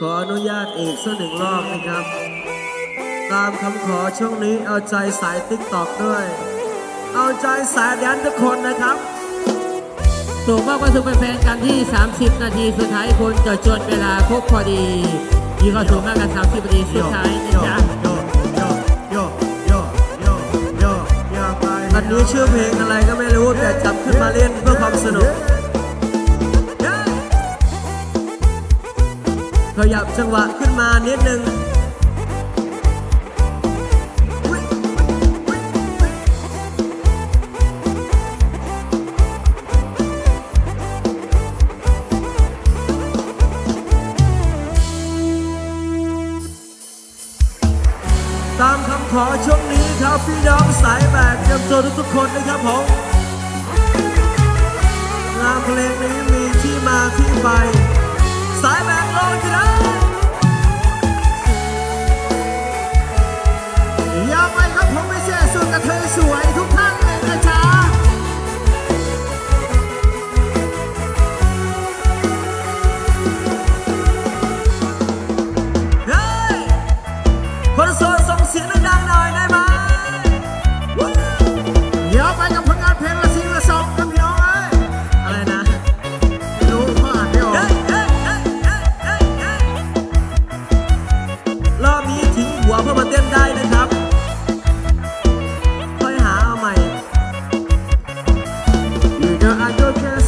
ขออนุญาตอีกสักหนึ่งรอบนะครับ ตามคำขอช่วงนี้เอาใจสายติ๊กตอกด้วย เอาใจสายแดนทุกคนนะครับส่งมอบความสุขเป็นแฟนกันที่ 30 นาทีสุดท้ายคนจะจวนเวลาครบพอดีมีความสุขมากกัน 30 นาทีสุดท้ายนะจ๊ะอันนี้ชื่อเพลงอะไรก็ไม่รู้แต่จับขึ้นมาเล่นเพื่อความสนุก ขยับจังหวะขึ้นมานิดนึงตามคำขอช่วงนี้ครับพี่น้องสายแบกเตรียมตัวทุกๆคนนะครับผม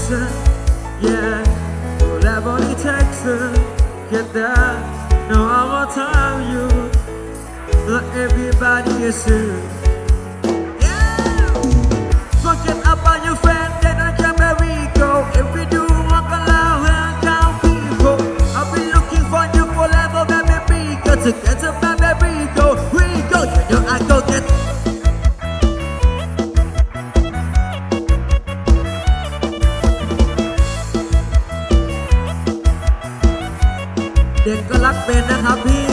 go cancer Yeah Whatever it takes to get there. No I will tell you. Not everybody is here นก็รักเบนนะครับพี่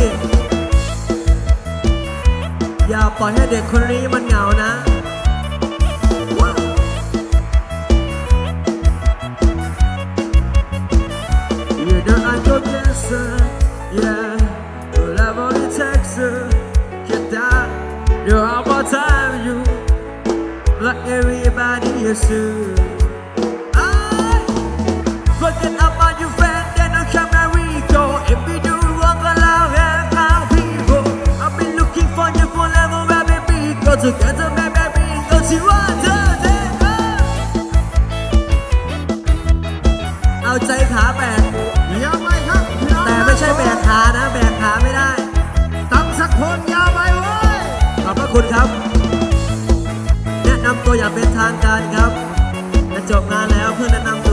อย่าปล่อยให้เด็กคนนี้มันเหงานะอยู่เดินอันก็เกินเซอร์ yeah ดูแลบริเทคเซอร์แค่ตา you're all about time you everybody you We go together, baby. We go to one, two, three, go. เอาใจขาแบกย่าไปครับพี่น้องแต่ไม่ใช่แบกขานะ แบกขาไม่ได้ ตั้งสักคนอย่าไปเว้ยขอบพระคุณครับ แนะนำตัวอย่างเป็นทางการครับจะจบงานแล้วเพื่อนแนะนำตัว